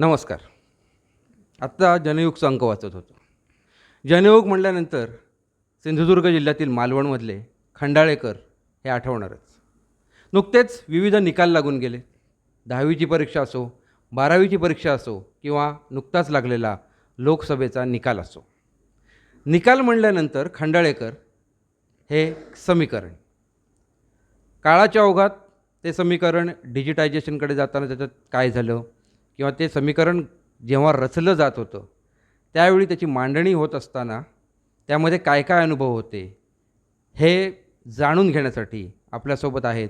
नमस्कार. आत्ता जनयुगचा अंक वाचत होतो. जनयुग म्हटल्यानंतर सिंधुदुर्ग जिल्ह्यातील मालवणमधले खंडाळेकर हे आठवणारच. नुकतेच विविध निकाल लागून गेले. दहावीची परीक्षा असो बारावीची परीक्षा असो किंवा नुकताच लागलेला लोकसभेचा निकाल असो. निकाल म्हणल्यानंतर खंडाळेकर हे समीकरण. काळाच्या ओघात ते समीकरण डिजिटायझेशनकडे जाताना त्याच्यात काय झालं? किंवा ते समीकरण जेव्हा रचलं जात होतं त्यावेळी त्याची मांडणी होत असताना त्यामध्ये काय काय अनुभव होते हे जाणून घेण्यासाठी आपल्यासोबत आहेत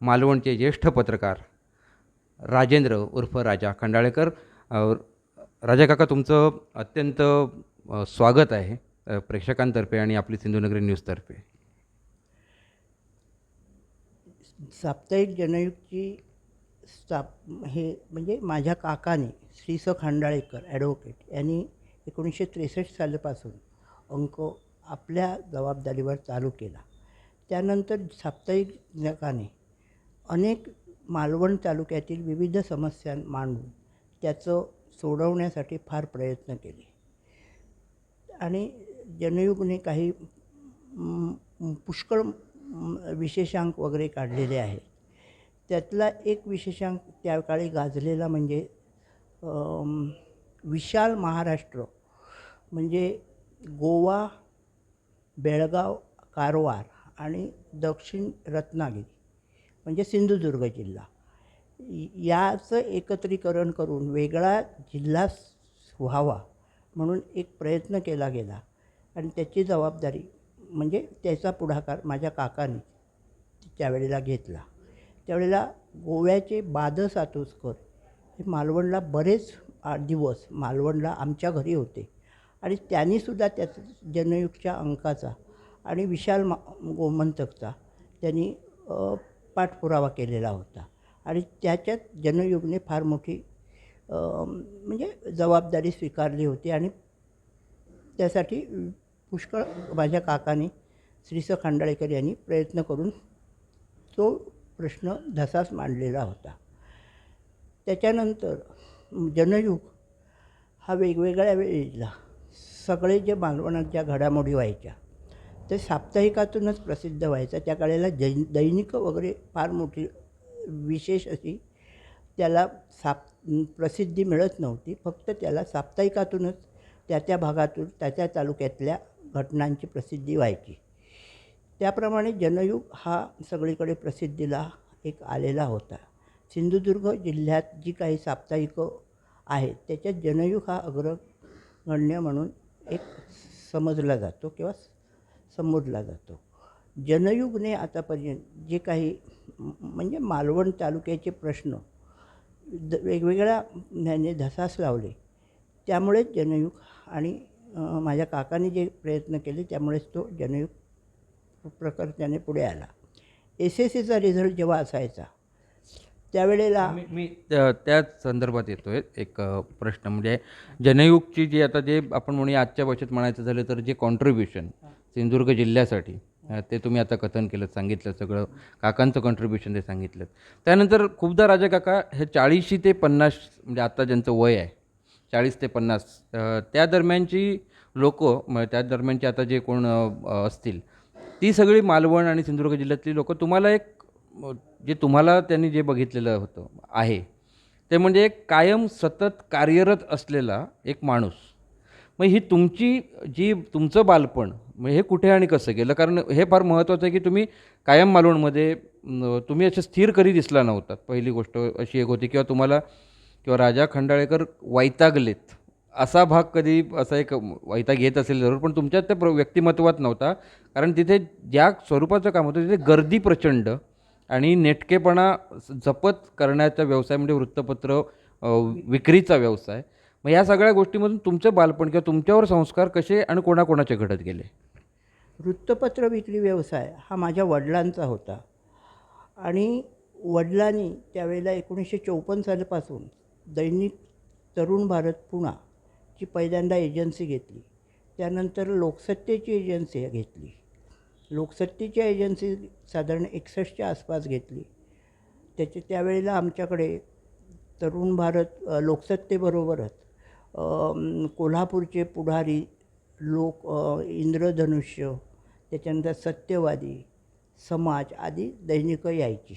मालवणचे ज्येष्ठ पत्रकार राजेंद्र उर्फ राजा खंडाळेकर. राजा काका तुमचं अत्यंत स्वागत आहे प्रेक्षकांतर्फे आणि आपली सिंधुनगरी न्यूजतर्फे. साप्ताहिक जनयुगची स्थाप हे म्हणजे माझ्या काकाने श्री स खांडाळेकर ॲडव्होकेट यांनी एकोणीसशे त्रेसष्ट सालापासून अंक आपल्या जबाबदारीवर चालू केला. त्यानंतर साप्ताहिक जनकाने अनेक मालवण तालुक्यातील विविध समस्या मांडून त्याचं सोडवण्यासाठी फार प्रयत्न केले. आणि जनयुगने काही पुष्कळ विशेषांक वगैरे काढलेले आहेत. त्यातला एक विशेषांक त्या काळी गाजलेला म्हणजे विशाल महाराष्ट्र. म्हणजे गोवा बेळगाव कारवार आणि दक्षिण रत्नागिरी म्हणजे सिंधुदुर्ग जिल्हा. याचं एकत्रीकरण करून वेगळा जिल्हा व्हावा म्हणून एक प्रयत्न केला गेला आणि त्याची जबाबदारी म्हणजे त्याचा पुढाकार माझ्या काकाने त्यावेळेला घेतला. त्यावेळेला गोव्याचे बाद सातोसकर हे मालवणला बरेच दिवस मालवणला आमच्या घरी होते. आणि त्यांनीसुद्धा त्याच जनयुगच्या अंकाचा आणि विशाल मा गोमंतकचा त्यांनी पाठपुरावा केलेला होता. आणि त्याच्यात जनयुगने फार मोठी म्हणजे जबाबदारी स्वीकारली होती आणि त्यासाठी पुष्कळ माझ्या काकाने श्री स खांडाळेकर यांनी प्रयत्न करून तो प्रश्न धसाच मांडलेला होता. त्याच्यानंतर जनयुग हा वेगवेगळ्या वेळेला सगळे जे मालवणांच्या घडामोडी व्हायच्या ते साप्ताहिकातूनच प्रसिद्ध व्हायचं. त्या काळेला जै दैनिकं वगैरे फार मोठी विशेष अशी त्याला साप प्रसिद्धी मिळत नव्हती. फक्त त्याला साप्ताहिकातूनच त्या त्या भागातून त्या त्या तालुक्यातल्या घटनांची प्रसिद्धी व्हायची. त्याप्रमाणे जनयुग हा सगळीकडे प्रसिद्धीला एक आलेला होता. सिंधुदुर्ग जिल्ह्यात जी काही साप्ताहिकं आहेत त्याच्यात जनयुग हा अग्रगण्य म्हणून एक समजला जातो किंवा संबोधला जातो. जनयुगने आतापर्यंत जे काही म्हणजे मालवण तालुक्याचे प्रश्न द वेगवेगळ्या ह्याने धसास लावले त्यामुळेच जनयुग आणि माझ्या काकाने जे प्रयत्न केले त्यामुळेच तो जनयुग प्रकार त्याने पुढे आला. एस एस सीचा रिझल्ट जेव्हा असायचा त्यावेळेला मी मी त्या त्याच संदर्भात येतो आहे एक प्रश्न. म्हणजे जनयुगची जी आता जे आपण म्हणूया आजच्या भाषेत म्हणायचं झालं तर जे कॉन्ट्रीब्युशन सिंधुदुर्ग जिल्ह्यासाठी ते तुम्ही आता कथन केलं सांगितलं सगळं काकांचं कॉन्ट्रीब्युशन ते सांगितलं. त्यानंतर खूपदा राजा काका हे चाळीसशी ते पन्नास म्हणजे आता ज्यांचं वय आहे चाळीस ते पन्नास त्या दरम्यानची लोकं त्या दरम्यानचे आता जे कोण असतील ती सगळी मालवण आणि सिंधुदुर्ग जिल्ह्यातली लोकं तुम्हाला एक जे तुम्हाला त्यांनी जे बघितलेलं होतं आहे. ते म्हणजे एक कायम सतत कार्यरत असलेला एक माणूस. मग ही तुमची जी तुमचं बालपण म्हणजे हे कुठे आणि कसं गेलं? कारण हे फार महत्त्वाचं आहे की तुम्ही कायम मालवणमध्ये तुम्ही असे स्थिर कधी दिसला नव्हतात पहिली गोष्ट अशी एक होती किंवा तुम्हाला किंवा राजा खंडाळेकर वैतागलेत. असा भाग कधी असा एक वैताग येत असेल जरूर पण तुमच्यात त्या प्र व्यक्तिमत्वात नव्हता. कारण तिथे ज्या स्वरूपाचं काम होतं तिथे गर्दी प्रचंड आणि नेटकेपणा जपत करण्याचा व्यवसाय म्हणजे वृत्तपत्र विक्रीचा व्यवसाय मग या सगळ्या गोष्टीमधून तुमचं बालपण किंवा तुमच्यावर संस्कार कसे आणि कोणाकोणाचे घडत गेले? वृत्तपत्र विक्री व्यवसाय हा माझ्या वडिलांचा होता. आणि वडिलांनी त्यावेळेला एकोणीसशे चौपन्न सालपासून दैनिक तरुण भारत पुणा ची पहिल्यांदा एजन्सी घेतली. त्यानंतर लोकसत्तेची एजन्सी घेतली. लोकसत्तेची एजन्सी साधारण एकसष्टच्या आसपास घेतली. त्याचे त्यावेळेला आमच्याकडे तरुण भारत लोकसत्तेबरोबरच कोल्हापूरचे पुढारी लोक इंद्रधनुष्य त्याच्यानंतर सत्यवादी समाज आदी दैनिकं यायची.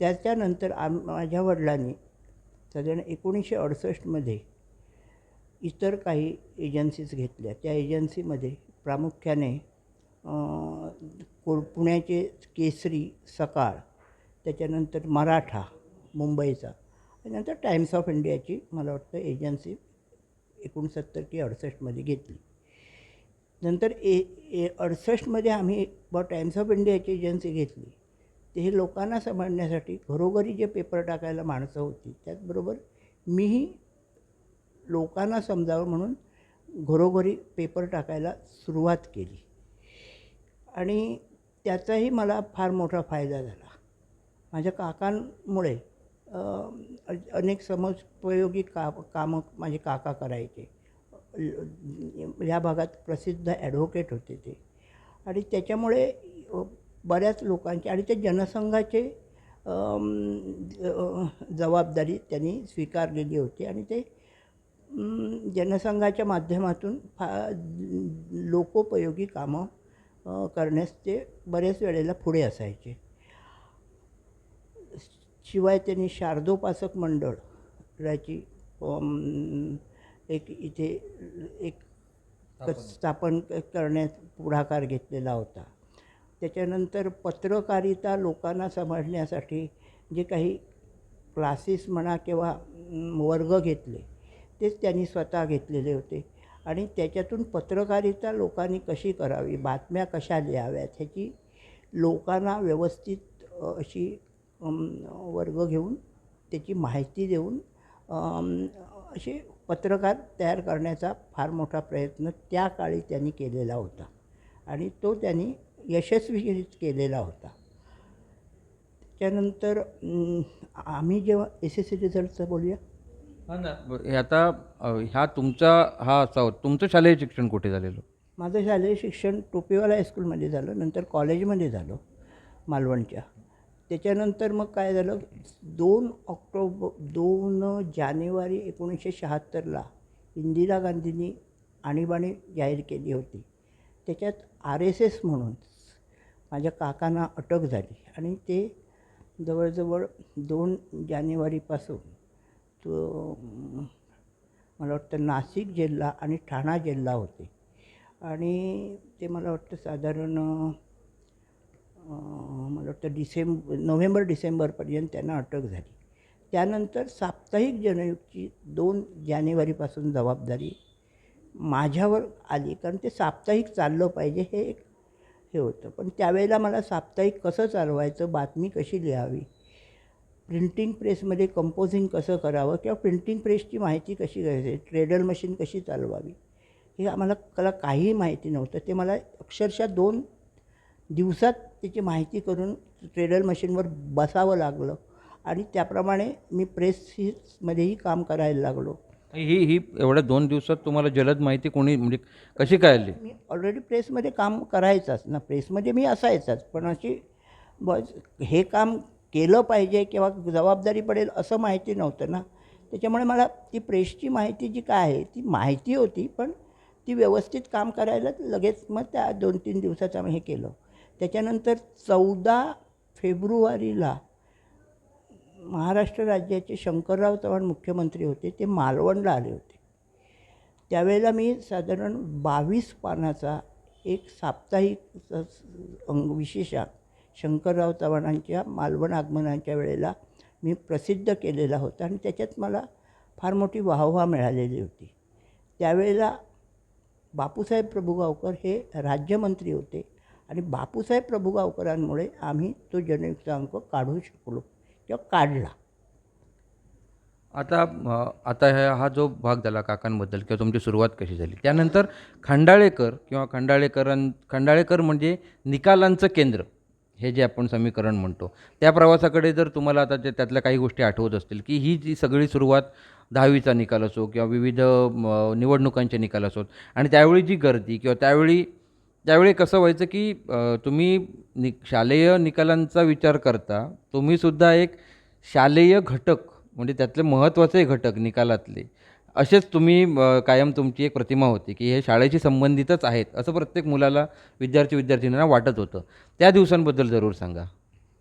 त्याच्यानंतर आम माझ्या वडिलांनी साधारण एकोणीसशे अडुसष्टमध्ये इतर काही एजन्सीज घेतल्या. त्या एजन्सीमध्ये प्रामुख्याने को पुण्याचे केसरी सकाळ त्याच्यानंतर मराठा मुंबईचा आणि नंतर टाइम्स ऑफ इंडियाची मला वाटतं एजन्सी एकोणसत्तर की अडसष्टमध्ये घेतली. नंतर ए ए अडसष्टमध्ये आम्ही ब टाइम्स ऑफ इंडियाची एजन्सी घेतली. ते हे लोकांना समजण्यासाठी घरोघरी जे पेपर टाकायला माणसं होती त्याचबरोबर मीही लोकांना समजावं म्हणून घरोघरी पेपर टाकायला सुरुवात केली. आणि त्याचाही मला फार मोठा फायदा झाला. माझ्या काकांमुळे अनेक समजोपयोगी का कामं माझे काका करायचे. या भागात प्रसिद्ध ॲडव्होकेट होते ते. आणि त्याच्यामुळे बऱ्याच लोकांचे आणि ते जनसंघाचे जबाबदारी त्यांनी स्वीकारलेली होती आणि ते जनसंघाच्या माध्यमातून फा लोकोपयोगी कामं करण्यास ते बऱ्याच वेळेला पुढे असायचे. शिवाय त्यांनी शारदोपासक मंडळाची अम, एक इथे एक स्थापन. करण्यात पुढाकार घेतलेला होता. त्याच्यानंतर पत्रकारिता लोकांना समजण्यासाठी जे काही क्लासेस म्हणा किंवा वर्ग घेतले तेच त्यांनी स्वतः घेतलेले होते. आणि त्याच्यातून पत्रकारिता लोकांनी कशी करावी बातम्या कशा लिहाव्यात ह्याची लोकांना व्यवस्थित अशी वर्ग घेऊन त्याची माहिती देऊन असे पत्रकार तयार करण्याचा फार मोठा प्रयत्न त्या काळी त्यांनी केलेला होता. आणि तो त्यांनी यशस्वीरित केलेला होता. त्यानंतर आम्ही जेव्हा एस एस सी रिझल्टचं बोलूया? बरं, हे आता अ, ह्या तुमचा हा असा होता. तुमचं शालेय शिक्षण कुठे झालेलं? माझं शालेय शिक्षण टोपेवाला हायस्कूलमध्ये झालं. नंतर कॉलेजमध्ये झालं मालवणच्या. त्याच्यानंतर मग काय झालं? दोन ऑक्टोबर दोन जानेवारी एकोणीसशे शहात्तरला इंदिरा गांधींनी आणीबाणी जाहीर केली होती. त्याच्यात आर एस एस म्हणून माझ्या काकांना अटक झाली आणि ते जवळजवळ दोन जानेवारीपासून तो मला वाटतं नाशिक जिल्हा आणि ठाणा जिल्हा होते. आणि ते मला वाटतं साधारण मला वाटतं डिसेंब नोव्हेंबर डिसेंबरपर्यंत त्यांना अटक झाली. त्यानंतर साप्ताहिक जनयुगची दोन जानेवारीपासून जबाबदारी माझ्यावर आली कारण ते साप्ताहिक चाललं पाहिजे हे एक हे होतं. पण त्यावेळेला मला साप्ताहिक कसं चालवायचं बातमी कशी लिहावी प्रिंटिंग प्रेसमध्ये कंपोजिंग कसं करावं किंवा प्रिंटिंग प्रेसची माहिती कशी घ्यायची? ट्रेडल मशीन कशी चालवावी? हे आम्हाला मला काहीही माहिती नव्हतं. ते मला अक्षरशः दोन दिवसात त्याची माहिती करून ट्रेडल मशीनवर बसावं लागलं. आणि त्याप्रमाणे मी प्रेसमध्येही काम करायला लागलो. ही ही एवढ्या दोन दिवसात तुम्हाला जलद माहिती कोणी म्हणजे कशी काय आली मी ऑलरेडी प्रेसमध्ये काम करायचाच. ना प्रेसमध्ये मी असायचाच. पण अशी बस हे काम केलं पाहिजे किंवा जबाबदारी पडेल असं माहिती नव्हतं ना. त्याच्यामुळे मला ती प्रेसची माहिती जी काय आहे ती माहिती होती पण ती व्यवस्थित काम करायला लगेच मग त्या दोन तीन दिवसाचं आम्ही हे केलं. त्याच्यानंतर चौदा फेब्रुवारीला महाराष्ट्र राज्याचे शंकरराव चव्हाण मुख्यमंत्री होते ते मालवणला आले होते. त्यावेळेला मी साधारण बावीस पानाचा एक साप्ताहिक अंग विशेषांक शंकरराव चव्हाणांच्या मालवण आगमनाच्या वेळेला मी प्रसिद्ध केलेला होता आणि त्याच्यात मला फार मोठी वाहवा मिळालेली होती. त्यावेळेला बापूसाहेब प्रभुगावकर हे राज्यमंत्री होते आणि बापूसाहेब प्रभुगावकरांमुळे आम्ही तो जनयुक्त अंक काढू शकलो किंवा काढला. आता आता ह्या हा जो भाग झाला काकांबद्दल किंवा तुमची सुरुवात कशी झाली? त्यानंतर खंडाळेकर किंवा खंडाळेकरां खंडाळेकर म्हणजे निकालांचं केंद्र. हे जे आपण समीकरण म्हणतो त्या प्रवासाकडे जर तुम्हाला आता त्यातल्या काही गोष्टी आठवत असतील की ही जी सगळी सुरुवात दहावीचा निकाल असो किंवा विविध निवडणुकांचे निकाल असोत आणि त्यावेळी जी गर्दी किंवा त्यावेळी त्यावेळी कसं व्हायचं की तुम्ही नि शालेय निकालांचा विचार करता तुम्हीसुद्धा एक शालेय घटक म्हणजे त्यातले महत्त्वाचे घटक निकालातले असेच तुम्ही कायम तुमची एक प्रतिमा होती की हे शाळेशी संबंधितच आहेत असं प्रत्येक मुलाला विद्यार्थी विद्यार्थिनींना वाटत होतं. त्या दिवसांबद्दल जरूर सांगा.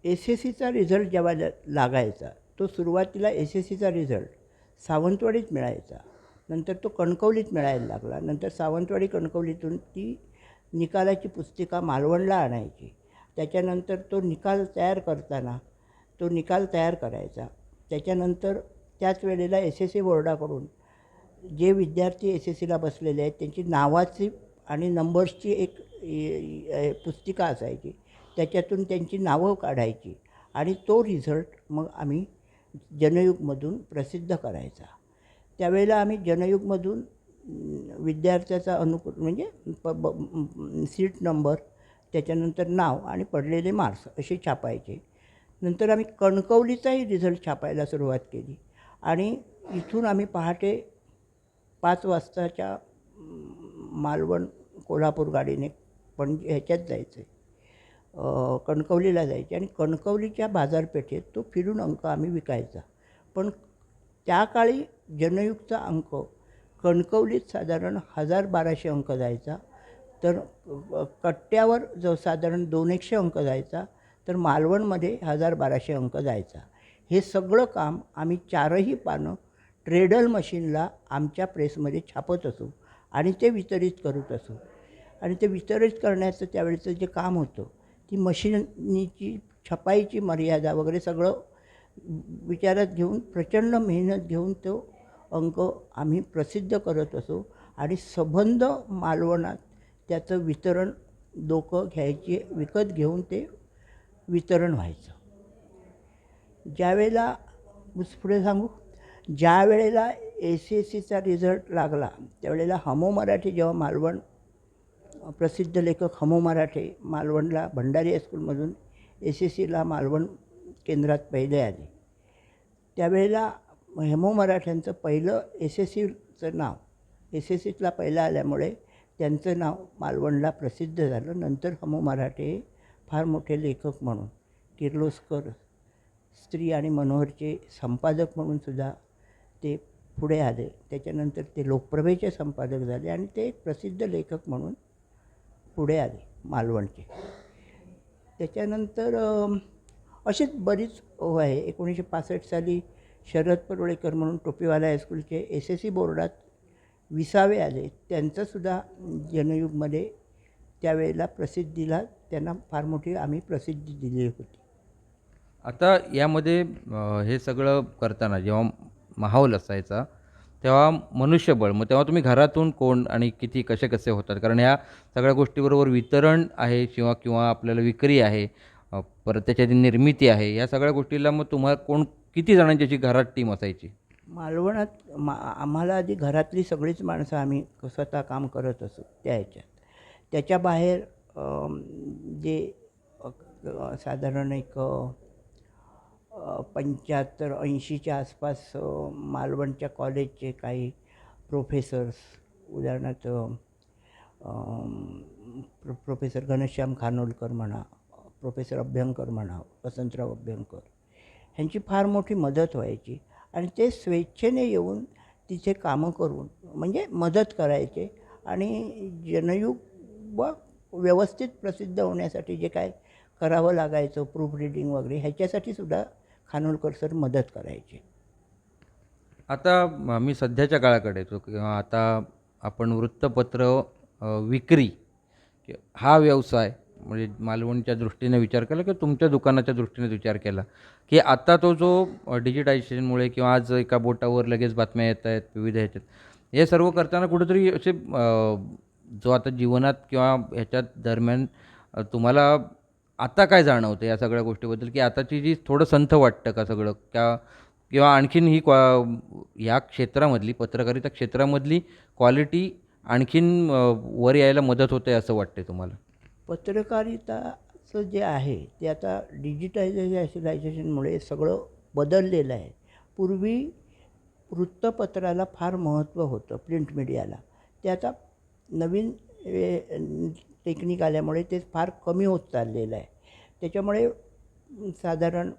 एस एस सीचा रिझल्ट जेव्हा लागायचा तो सुरुवातीला एस एस सीचा रिझल्ट सावंतवाडीत मिळायचा. नंतर तो कणकवलीत मिळायला लागला. नंतर सावंतवाडी कणकवलीतून ती निकालाची पुस्तिका मालवणला आणायची. त्याच्यानंतर तो निकाल तयार करताना तो निकाल तयार करायचा. त्याच्यानंतर त्याच वेळेला एस एस सी बोर्डाकडून जे विद्यार्थी एस एस सीला बसलेले आहेत त्यांची नावाची आणि नंबर्सची एक पुस्तिका असायची. त्याच्यातून त्यांची नावं काढायची आणि तो रिझल्ट मग आम्ही जनयुगमधून प्रसिद्ध करायचा. त्यावेळेला आम्ही जनयुगमधून विद्यार्थ्याचा अनुकूल म्हणजे प ब सीट नंबर त्याच्यानंतर नाव आणि पडलेले मार्क्स असे छापायचे. नंतर आम्ही कणकवलीचाही रिझल्ट छापायला सुरुवात केली आणि इथून आम्ही पहाटे पाच वाजताच्या मालवण कोल्हापूर गाडीने पण ह्याच्यात जायचं आहे कणकवलीला जायचे आणि कणकवलीच्या बाजारपेठेत तो फिरून अंक आम्ही विकायचा. पण त्या काळी जनयुक्त अंक कणकवलीत साधारण हजार बाराशे अंक जायचा तर कट्ट्यावर जो साधारण दोन एकशे अंक जायचा तर मालवणमध्ये हजार बाराशे अंक जायचा. हे सगळं काम आम्ही चारही पानं ट्रेडल मशीनला आमच्या प्रेसमध्ये छापत असू आणि ते वितरित करत असू. आणि ते वितरित करण्याचं त्यावेळेचं जे काम होतं ती मशीनीची छपाईची मर्यादा वगैरे सगळं विचारात घेऊन प्रचंड मेहनत घेऊन तो अंक आम्ही प्रसिद्ध करत असू आणि सबंध मालवणात त्याचं वितरण लोकं घ्यायचे विकत घेऊन ते वितरण व्हायचं. ज्यावेळेला पुढे सांगू? ज्या वेळेला सी एस सीचा रिझल्ट लागला त्यावेळेला हमो मराठी जेव्हा मालवण प्रसिद्ध लेखक हमो मराठे मालवणला भंडारी हायस्कूलमधून ए एस सीला मालवण केंद्रात पहिले आले. त्यावेळेला हेमो मराठ्यांचं पहिलं एस एस सीचं नाव एस एस सीतला पहिलं आल्यामुळे त्यांचं नाव मालवणला प्रसिद्ध झालं. नंतर हमो मराठे हे फार मोठे लेखक म्हणून किर्लोस्कर स्त्री आणि मनोहरचे संपादक म्हणून सुद्धा ते पुढे आले. त्याच्यानंतर ते लोकप्रभेचे संपादक झाले आणि ते एक प्रसिद्ध लेखक म्हणून पुढे आले मालवणचे. त्याच्यानंतर असेच अशीच बरीच ओघ आहे. एकोणीसशे पासष्ट साली शरद परोळेकर म्हणून टोपीवाला हायस्कूलचे एस एस सी बोर्डात विसावे आले. त्यांचंसुद्धा जनयुगमध्ये त्यावेळेला प्रसिद्धीला त्यांना फार मोठी आम्ही प्रसिद्धी दिली होती. आता यामध्ये हे सगळं करताना जेव्हा माहोल असायचा तेव्हा मनुष्यबळ मग तेव्हा तुम्ही घरातून कोण आणि किती कसे कसे होतात? कारण ह्या सगळ्या गोष्टीबरोबर वितरण आहे किंवा किंवा आपल्याला विक्री आहे परत त्याच्याची निर्मिती आहे या सगळ्या गोष्टीला मग तुम्हाला कोण किती जणांची अशी घरात टीम असायची? मालवणात मा आम्हाला आधी घरातली सगळीच माणसं आम्ही स्वतः काम करत असू त्या ह्याच्यात. त्याच्या बाहेर जे साधारण एक पंच्याहत्तर ऐंशीच्या आसपास मालवणच्या कॉलेजचे काही प्रोफेसर्स उदाहरणार्थ प्रो प्रोफेसर घनश्याम खानोलकर म्हणा प्रोफेसर अभ्यंकर म्हणा वसंतराव अभ्यंकर ह्यांची फार मोठी मदत व्हायची आणि ते स्वेच्छेने येऊन तिथे कामं करून म्हणजे मदत करायचे आणि जनयुग व व्यवस्थित प्रसिद्ध होण्यासाठी जे काय करावं लागायचं प्रूफ रिडिंग वगैरे ह्याच्यासाठी सुद्धा खानोलकर सर मदत करायचे. आता मी सध्याच्या काळाकडे येतो. किंवा आता आपण वृत्तपत्र विक्री हा व्यवसाय म्हणजे मालवणच्या दृष्टीने विचार केला किंवा तुमच्या दुकानाच्या दृष्टीने विचार केला की आता तो जो डिजिटायझेशनमुळे किंवा आज एका बोटावर लगेच बातम्या येत आहेत विविध ह्याच्यात हे सर्व करताना कुठेतरी असे जो आता जीवनात किंवा ह्याच्यात दरम्यान तुम्हाला आता काय जाणवतं या सगळ्या गोष्टीबद्दल? की आताची जी थोडं संथ वाटतं का सगळं? का किंवा आणखीन ही क्वा ह्या क्षेत्रामधली पत्रकारिता क्षेत्रामधली क्वालिटी आणखीन वर यायला मदत होते असं वाटते तुम्हाला? पत्रकारिताचं जे आहे ते आता डिजिटायझेशनायझेशनमुळे सगळं बदललेलं आहे. पूर्वी वृत्तपत्राला फार महत्त्व होतं प्रिंट मीडियाला ते आता नवीन टेक्निक आल्यामुळे ते फार कमी होत चाललेलं आहे. त्याच्यामुळे साधारण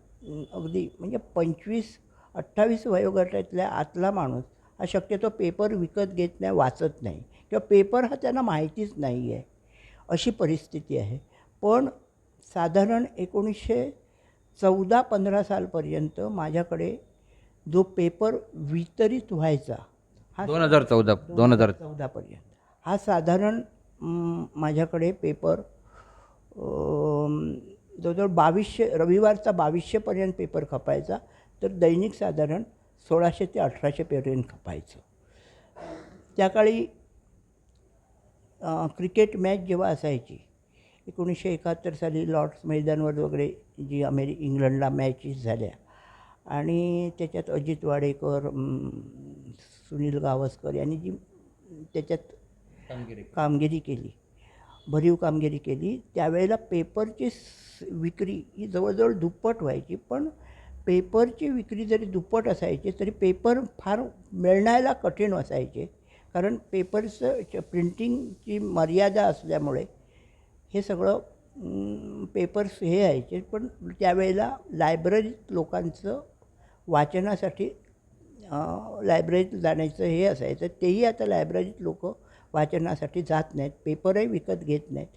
अगदी म्हणजे पंचवीस अठ्ठावीस वयोगटातल्या आतला माणूस हा शक्यतो पेपर विकत घेत नाही वाचत नाही. किंवा पेपर हा त्यांना माहितीच नाही आहे. अशी परिस्थिती आहे. पण साधारण एकोणीसशे चौदा पंधरा सालपर्यंत माझ्याकडे जो पेपर वितरित व्हायचा हा दोन हजार चौदा दोन हजार चौदापर्यंत हा साधारण माझ्याकडे पेपर जवळजवळ बावीसशे रविवारचा बावीसशेपर्यंत पेपर खपायचा तर दैनिक साधारण सोळाशे ते अठराशेपर्यंत खपायचं. त्या काळी क्रिकेट मॅच जेव्हा असायची एकोणीसशे एकाहत्तर साली लॉर्ड्स मैदानवर वगैरे जी अमेरि इंग्लंडला मॅचेस झाल्या आणि त्याच्यात अजित वाडेकर सुनील गावस्कर यांनी जी त्याच्यात कामगिरी कामगिरी केली. भरीव कामगिरी केली. त्यावेळेला पेपरची विक्री ही जवळजवळ दुप्पट व्हायची पण पेपरची विक्री जरी दुप्पट असायची तरी पेपर फार मिळण्याला कठीण असायचे. कारण पेपरचं प्रिंटिंगची मर्यादा असल्यामुळे हे सगळं पेपर्स हे यायचे पण त्यावेळेला लायब्ररीत लोकांचं वाचनासाठी लायब्ररीत जाण्याचं हे असायचं. तेही आता लायब्ररीत लोक वाचनासाठी जात नाहीत पेपरही विकत घेत नाहीत.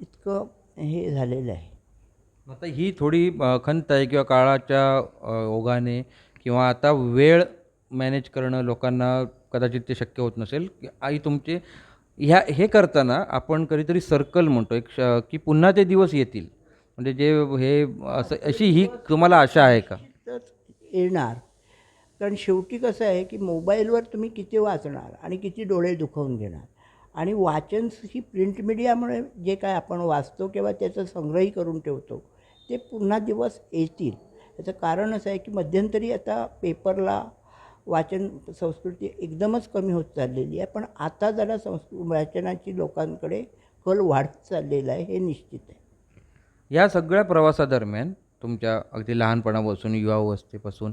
इतकं हे झालेलं आहे. आता ही थोडी खंत आहे किंवा काळाच्या ओघाने किंवा आता वेळ मॅनेज करणं लोकांना कदाचित ते शक्य होत नसेल. की आई तुमचे ह्या हे करताना आपण कधीतरी सर्कल म्हणतो एक श- की पुन्हा ते दिवस येतील. म्हणजे जे हे असं अशी ही तुम्हाला आशा आहे का? येणार. कारण शेवटी कसं आहे की मोबाईलवर तुम्ही किती वाचणार आणि किती डोळे दुखवून घेणार. आणि वाचन ही प्रिंट मीडियामुळे जे काय आपण वाचतो किंवा त्याचं संग्रही करून ठेवतो ते पुन्हा दिवस येतील. याचं कारण असं आहे की मध्यंतरी आता पेपरला वाचन संस्कृती एकदमच कमी होत चाललेली आहे पण आता जरा संस्कृ वाचनाची लोकांकडे कल वाढत चाललेला आहे हे निश्चित आहे. या सगळ्या प्रवासादरम्यान तुमच्या अगदी लहानपणापासून युवावस्थेपासून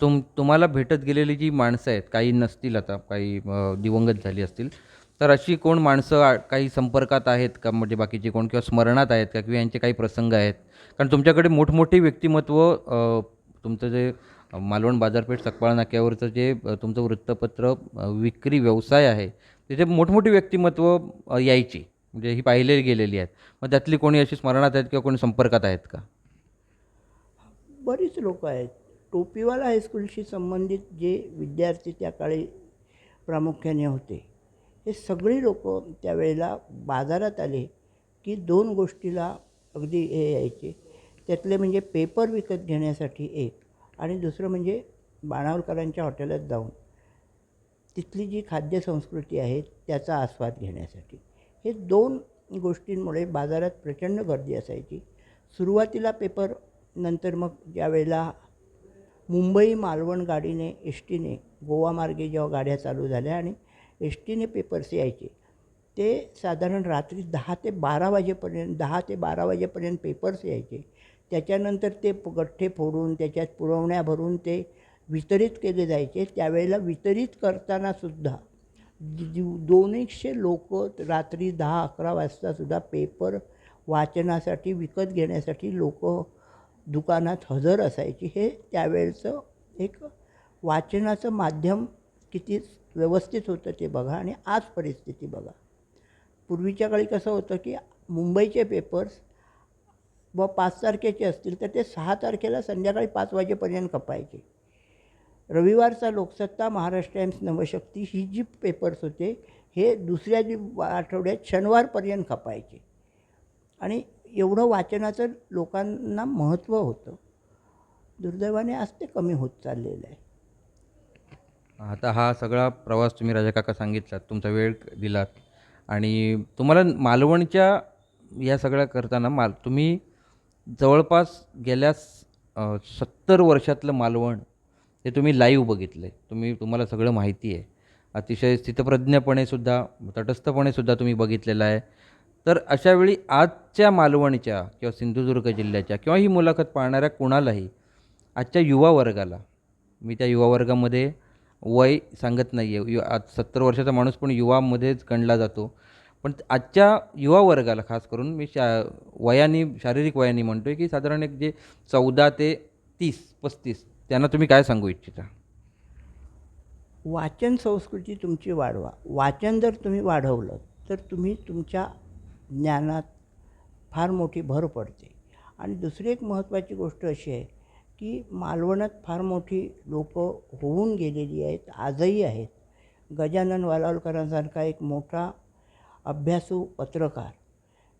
तुम तुम्हाला भेटत गेलेली जी माणसं आहेत काही नसतील आता काही दिवंगत झाली असतील तर अशी कोण माणसं काही संपर्कात आहेत का? म्हणजे बाकीचे कोण किंवा स्मरणात आहेत का? किंवा यांचे काही प्रसंग आहेत? कारण तुमच्याकडे मोठमोठी व्यक्तिमत्व तुमचं जे मालवण बाजारपेठ सकपाळ नाक्यावरचं जे तुमचं वृत्तपत्र विक्री व्यवसाय आहे तिथे मोठमोठी व्यक्तिमत्व यायची. म्हणजे ही पाहिलेली गेलेली आहेत. मग त्यातली कोणी अशी स्मरणात आहेत किंवा कोणी संपर्कात आहेत का? बरीच लोक आहेत. टोपीवाला हायस्कूलशी संबंधित जे विद्यार्थी त्या काळी प्रामुख्याने होते हे सगळी लोक त्यावेळेला बाजारात आले की दोन गोष्टीला अगदी हे यायचे. त्यातले म्हणजे पेपर विकत घेण्यासाठी एक आणि दुसरं म्हणजे बाणावलकरांच्या हॉटेलात जाऊन तिथली जी खाद्यसंस्कृती आहे त्याचा आस्वाद घेण्यासाठी. हे दोन गोष्टींमुळे बाजारात प्रचंड गर्दी असायची. सुरुवातीला पेपर नंतर मग ज्यावेळेला मुंबई मालवण गाडीने एस टीने गोवामार्गे जेव्हा गाड्या चालू झाल्या आणि एस टीने पेपर्स यायचे ते साधारण रात्री दहा ते बारा वाजेपर्यंत दहा ते बारा वाजेपर्यंत पेपर्स यायचे. त्याच्यानंतर ते गठ्ठे फोडून त्याच्यात पुरवण्या भरून ते वितरित केले जायचे. त्यावेळेला वितरित करतानासुद्धा दोन एकशे लोक रात्री दहा अकरा वाजतासुद्धा पेपर वाचनासाठी विकत घेण्यासाठी लोक दुकानात हजर असायची. हे त्यावेळचं एक वाचनाचं माध्यम किती व्यवस्थित होतं ते बघा आणि आज परिस्थिती बघा. पूर्वीच्या काळी कसं होतं की मुंबईचे पेपर्स व पाच तारखेचे असतील तर ते सहा तारखेला संध्याकाळी पाच वाजेपर्यंत खपायचे. रविवारचा लोकसत्ता महाराष्ट्र टाइम्स नवशक्ती ही जी पेपर्स होते हे दुसऱ्या जी आठवड्यात शनिवारपर्यंत खपायचे. आणि एवढं वाचनाचं लोकांना महत्त्व होतं. दुर्दैवाने आज ते कमी होत चाललेलं आहे. आता हा सगळा प्रवास तुम्ही राजा काका सांगितलात तुमचा वेळ दिलात आणि तुम्हाला मालवणच्या या सगळ्या करताना माल तुम्ही जवळपास गेल्या सत्तर वर्षातलं मालवण हे तुम्ही लाईव्ह बघितलं आहे तुम्ही तुम्हाला सगळं माहिती आहे. अतिशय स्थितप्रज्ञपणे सुद्धा तटस्थपणे सुद्धा तुम्ही बघितलेलं आहे. तर अशावेळी आजच्या मालवणच्या किंवा सिंधुदुर्ग जिल्ह्याच्या किंवा ही मुलाखत पाहणाऱ्या कोणालाही आजच्या युवा वर्गाला मी त्या युवा वर्गामध्ये वय सांगत नाही आहे यु आज सत्तर वर्षाचा माणूस पण युवामध्येच गणला जातो. पण आजच्या युवा वर्गाला खास करून मी शा वयाने शारीरिक वयाने म्हणतो आहे की साधारण एक जे चौदा ते तीस पस्तीस त्यांना तुम्ही काय सांगू इच्छिता? वाचन संस्कृती तुमची वाढवा. वाचन जर तुम्ही वाढवलं तर तुम्ही तुमच्या ज्ञानात फार मोठी भर पडते. आणि दुसरी एक महत्त्वाची गोष्ट अशी आहे की मालवणात फार मोठी लोकं होऊन गेलेली आहेत आजही आहेत. गजानन वालावलकरांसारखा एक मोठा अभ्यासू पत्रकार.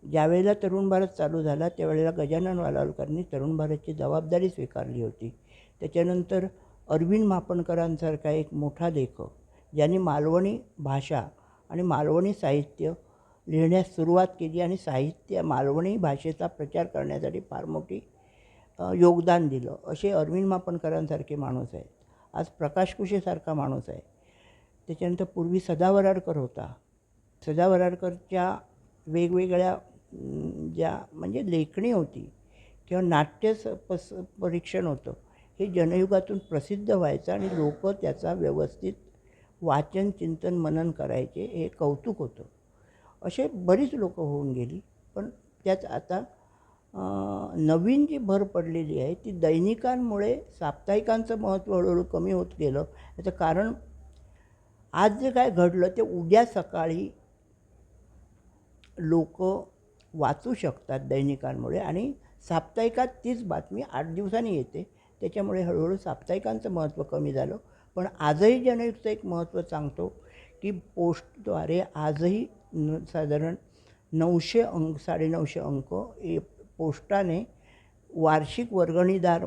ज्यावेळेला तरुण भारत चालू झाला त्यावेळेला गजानन वालावलकरांनी तरुण भारतची जबाबदारी स्वीकारली होती. त्याच्यानंतर अरविंद मापणकरांसारखा एक मोठा लेखक ज्यांनी मालवणी भाषा आणि मालवणी साहित्य लिहिण्यास सुरुवात केली आणि साहित्य मालवणी भाषेचा प्रचार करण्यासाठी फार मोठी योगदान दिलं. असे अरविंद मापणकरांसारखे माणूस आहेत. आज प्रकाश कुशेसारखा माणूस आहे. त्याच्यानंतर पूर्वी सदा वराडकर होता. सदा वराडकरच्या वेगवेगळ्या ज्या म्हणजे लेखणी होती किंवा नाट्य स- पस परीक्षण होतं हे जनयुगातून प्रसिद्ध व्हायचं आणि लोक त्याचा व्यवस्थित वाचन चिंतन मनन करायचे हे कौतुक होतं. असे बरीच लोक होऊन गेली. पण त्यात आता नवीन जी भर पडलेली आहे ती दैनिकांमुळे साप्ताहिकांचं महत्त्व हळूहळू कमी होत गेलं. याचं कारण आज जे काय घडलं ते उद्या सकाळी लोक वाचू शकतात दैनिकांमुळे आणि साप्ताहिकात तीच बातमी आठ दिवसांनी येते. त्याच्यामुळे हळूहळू साप्ताहिकांचं महत्त्व कमी झालं. पण आजही जनयुक्त एक महत्त्व सांगतो की पोस्टद्वारे आजही न साधारण नऊशे अंक साडेनऊशे अंक ए पोस्टाने वार्षिक वर्गणीदार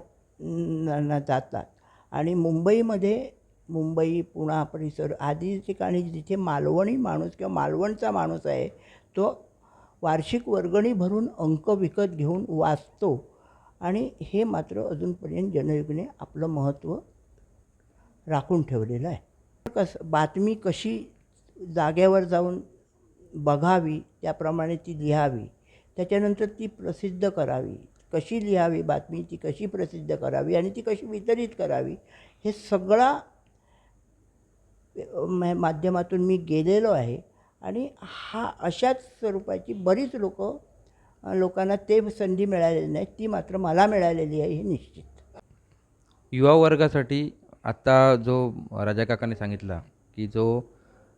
जातात. आणि मुंबईमध्ये मुंबई पुणा परिसर आदी ठिकाणी जिथे मालवणी माणूस किंवा मालवणचा माणूस आहे तो वार्षिक वर्गणी भरून अंक विकत घेऊन वाचतो. आणि हे मात्र अजूनपर्यंत जनयुगने आपलं महत्त्व राखून ठेवलेलं आहे. कसं बातमी कशी जाग्यावर जाऊन बघावी त्याप्रमाणे ती लिहावी. त्याच्यानंतर ती प्रसिद्ध करावी. कशी लिहावी बातमी ती कशी प्रसिद्ध करावी आणि ती कशी वितरित करावी हे सगळा माध्यमातून मी गेलेलो आहे. आणि हा अशाच स्वरूपाची बरीच लोक लोकांना ते संधी मिळालेली नाही ती मात्र मला मिळालेली आहे हे निश्चित. युवा वर्गासाठी आत्ता जो राजा काकाने सांगितला की जो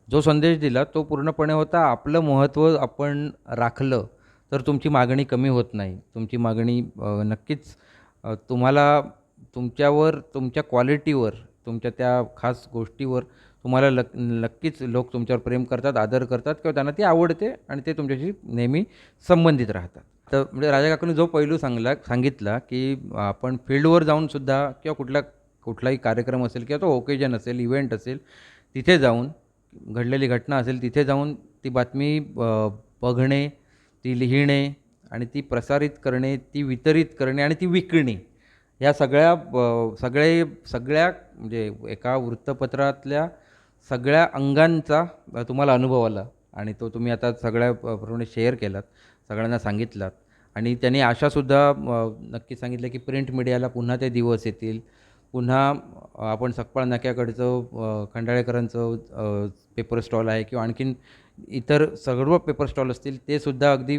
जो संदेश दिला तो पूर्णपणे होता आपलं महत्त्व आपण राखलं तर तुमची मागणी कमी होत नाही. तुमची मागणी नक्कीच तुम्हाला तुमच्यावर तुमच्या क्वालिटीवर तुमच्या त्या खास गोष्टीवर तुम्हाला लक नक्कीच लोक तुमच्यावर प्रेम करतात आदर करतात किंवा त्यांना ती आवडते आणि ते तुमच्याशी नेहमी संबंधित राहतात. तर म्हणजे राजा काकूने जो पैलू सांगला सांगितला की आपण फील्डवर जाऊनसुद्धा किंवा कुठल्या कुठलाही कार्यक्रम असेल किंवा तो ओकेजन असेल इव्हेंट असेल तिथे जाऊन घडलेली घटना असेल तिथे जाऊन ती बातमी बघणे ती लिहिणे आणि ती प्रसारित करणे ती वितरित करणे आणि ती विकणे या सगळ्या सगळे सगळ्या म्हणजे एका वृत्तपत्रातल्या सगळ्या अंगांचा तुम्हाला अनुभव आला आणि तो तुम्ही आता सगळ्या प्रमाणे शेअर केलात सगळ्यांना सांगितलात आणि त्यांनी आशासुद्धा नक्की सांगितलं की प्रिंट मीडियाला पुन्हा ते दिवस येतील. पुन्हा आपण सकपाळ नाक्याकडचं खंडाळेकरांचं पेपर स्टॉल आहे किंवा आणखीन इतर सर्व पेपर स्टॉल असतील ते सुद्धा अगदी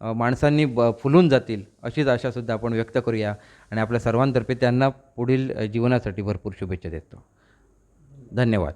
माणसांनी ब फुलून जातील अशीच आशासुद्धा आपण व्यक्त करूया. आणि आपल्या सर्वांतर्फे त्यांना पुढील जीवनासाठी भरपूर शुभेच्छा देतो. धन्यवाद.